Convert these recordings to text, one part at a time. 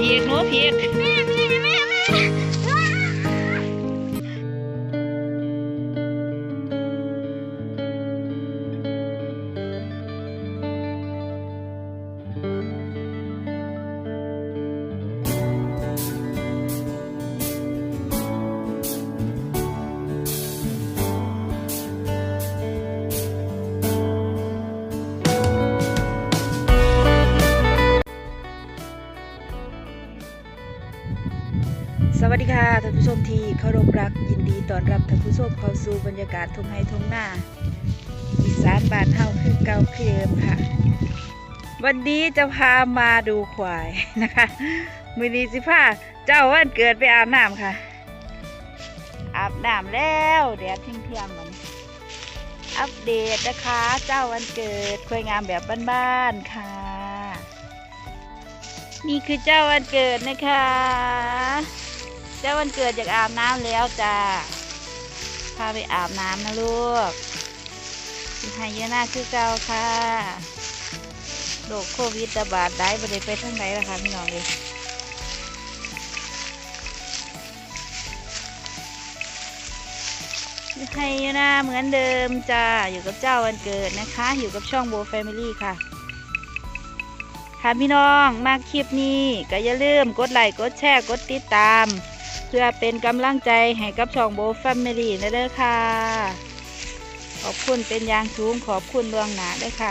Pick, more, pick. สวัสดีค่ะท่านผู้ชมที่เคารพรักยินดีต้อนรับท่านผู้ชมเข้าสู่บรรยากาศทงไฮทงหน้าอีสานบ้านเฮาคือเก่าคือเดิมค่ะ วันนี้จะพามาดูควายนะคะมือนี้สิพาเจ้าวันเกิดไปอาบน้ำค่ะ อาบน้ำแล้วเดี๋ยวทิ้งเที่ยงมันอัปเดตนะคะ เจ้าวันเกิดควยงามแบบบ้านๆค่ะ นี่คือเจ้าวันเกิดนะคะ เจ้าวันเกิดอยากอาบน้ำแล้วจ้าพาไปอาบน้ำนะลูกให้เยอะหน้าคือเก่าค่ะโรคโควิดระบาดได้บ่ได้ไปทางไหนล่ะคะพี่น้องเลยให้เยอะหน้าเหมือนเดิมจ้าอยู่กับเจ้าวันเกิดนะคะ อยู่กับช่องโบแฟมิลี่ค่ะ ค่ะพี่น้องมาคลิปนี้ ก็อย่าลืมกดไลค์กดแชร์กดติดตาม เพื่อเป็นกำลังใจให้กับช่องโบแฟมิลี่นะเด้อค่ะ ขอบคุณเป็นอย่างสูงขอบคุณดวงหนาด้วยค่ะ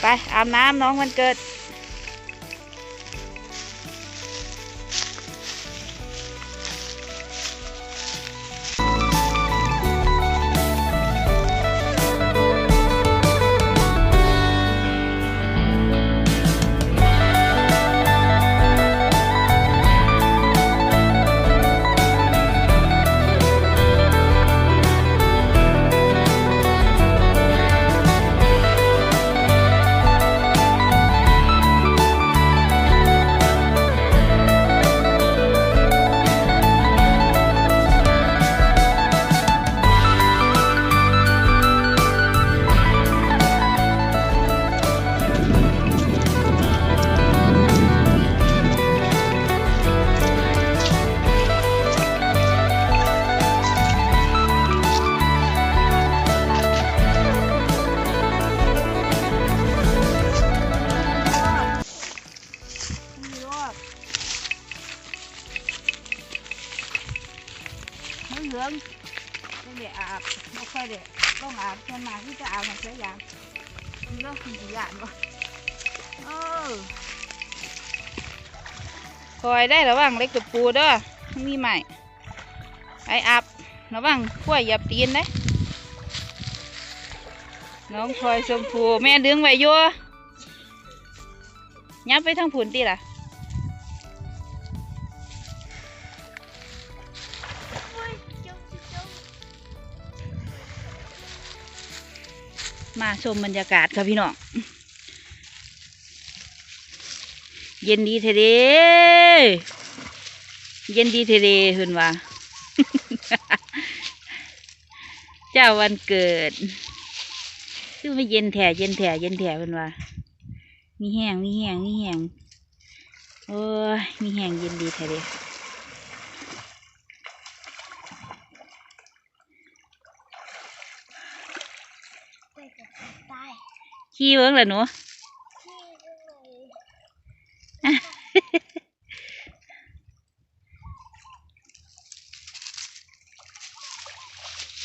ไปอาบน้ำน้องวันเกิด ขี่ยางวะเออคอยได้ระวังเล็กกับปูเด้อมีใหม่ไออับระวังขั้วเหยับตีนนะน้องคอยชมพูแม่ดึงไว้ยัวยับไปทางผุนตีล่ะ มาชมบรรยากาศค่ะพี่น้อง เย็นดีเทเดเย็นดีเทเดเห็นว่า เจ้าวันเกิดคือไม่เย็นแถเย็นแถเย็นแถเห็นว่า มีแห้งมีแห้งมีแห้งโอ้ยมีแห้งเย็นดีเทเด ขี้เบิ้งเหรอหนู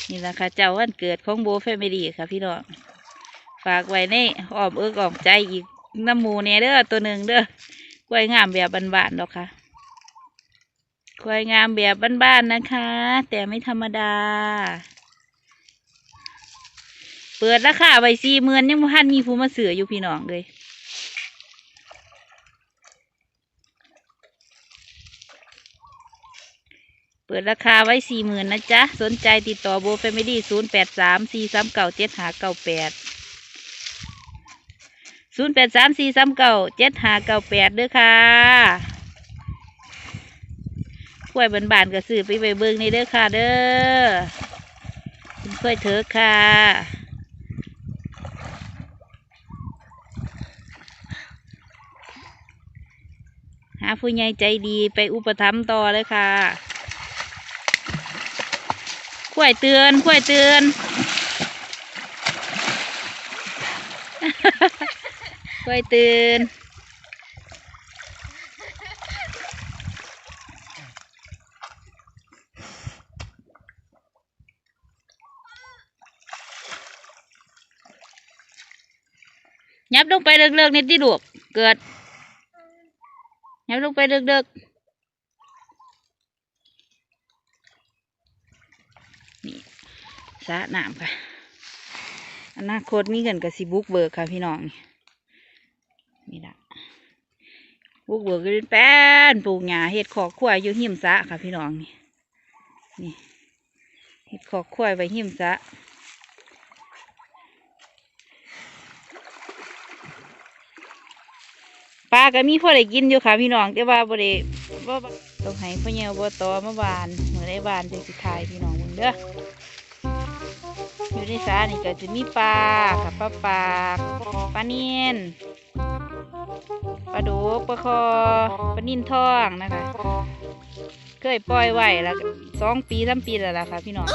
นี่แหละค่ะเจ้าวันเกิดของโบแฟมิลี่ค่ะพี่น้องฝากไว้ในอ้อมเอิกอ้อมใจอีกน้ำหมูเนี่ยเด้อตัวหนึ่งเด้อกล้วยงามแบบบ้านๆดอกค่ะกล้วยงามแบบบ้านๆนะคะ แต่ไม่ธรรมดา เปิดราคาไว้สี่หมื่นยังบ่ทันมีผู้มาเสืออยู่พี่น้องเลยเปิดราคาไว้สี่หมื่นนะจ๊ะ สนใจติดต่อโบแฟมิลี่ศูนย์แปดสามสี่สามเก้าเจ็ดหาเก้าแปดศูนย์แปดสามสี่สามเก้าเจ็ดหาเก้าแปดด้วยค่ะกล้วยบานๆก็ซื้อไปไปเบิ้งนี่เด้อค่ะเด้อคุณกล้วยเถอะค่ะ ผู้ใหญ่ใจดีไปอุปถัมภ์ต่อเลยค่ะขวยเตือนขวยเตือนขวยเตือนยับลงไปเลิกๆนิดที่ลูกเกิด อย่าลกไปดึกๆนี่สะน้ำค่ะอนาคตมีกันกับสิบุกเบิกค่ะพี่น้องนี่นี่ละบุกเบิกก็เป็นแป้นปลูกหญ้าเห็ดขอกขั้วอยู่หิมสะค่ะพี่น้องนี่นี่เห็ดขอกขั้วไว้หิมสะ ปลาก็มีพอได้กินอยู่ค่ะพี่น้องแต่ว่าบ่ได้บ่บ่ต้องให้พ่อเหี่ยวบ่ตอมาบานเมื่อได้บานจังสิทายพี่น้องมึงเด้ออยู่ในสระนี่ก็จะมีปลาค่ะปลาปากปลาเนียนปลาดุกปลาคอปลานิ่นทองนะคะ เคยปล่อยไว้แล้วสองปีสามปีแล้วล่ะค่ะพี่น้อง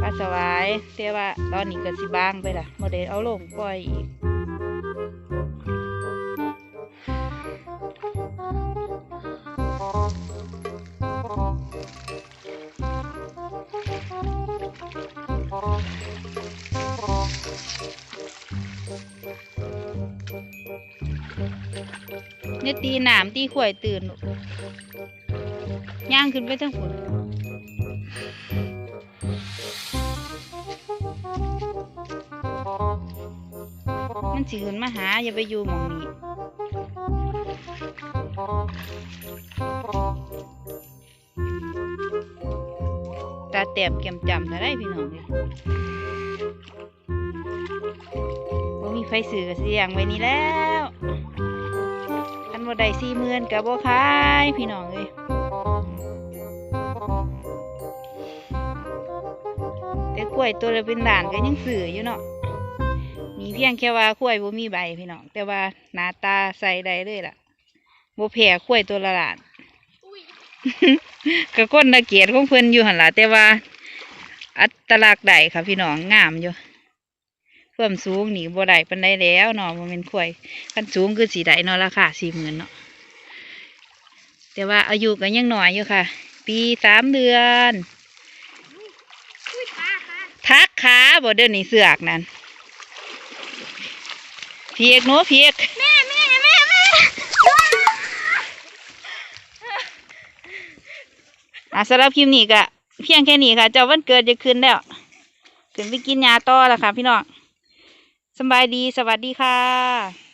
ปลาสวายแต่ว่าตอนนี้ก็สิบางไปละโมเดลเอาลงปล่อยอีก เนี่ยตีหนามตีข่วยตื่นย่างขึ้นไปทั้งฝุ่นมันสิขึ้นมาหา อย่าไปอยู่หมองนี้ตาแต้มแก้มจำนะได้พี่น้องเลย ไฟสื่อกับเสียงไว้นี่แล้วอันบ่ได้สี่หมื่นกับบ่ขายพี่น้องเอ้ยแต่กล้วยตัวละเป็นด่านก็ยังซื้ออยู่เนาะมีเพียงแค่ว่ากล้วยบ่มีใบพี่น้องแต่ว่าหน้าตาใส่ได้เลยล่ะบ่แพ้กล้วยตัวละล้านก็คนละเกียรติของเพิ่นอยู่หั่นล่ะแต่ว่า อัตลักษณ์ได้ค่ะพี่น้องงามอยู่ เพิ่มสูงหนี่บ่ได้ปานใดแล้วเนาะบ่แม่นกล้วยขั้นสูงคือสีได้เนาะราคาสี่หมื่นเนาะแต่ว่าอายุก็ยังหน่อยอยู่ค่ะ ปีสามเดือนทักขาบ่เดินนี่เสือกนั่นเพียกโน้เพียกแม่แม่แม่แม่อะสำหรับคลิปนี้ก็เพียงแค่นี้ค่ะ เจ้าวันเกิดจะขึ้นแล้วขึ้นไปกินยาต่อแล้วค่ะพี่น้อง สบายดีสวัสดีค่ะ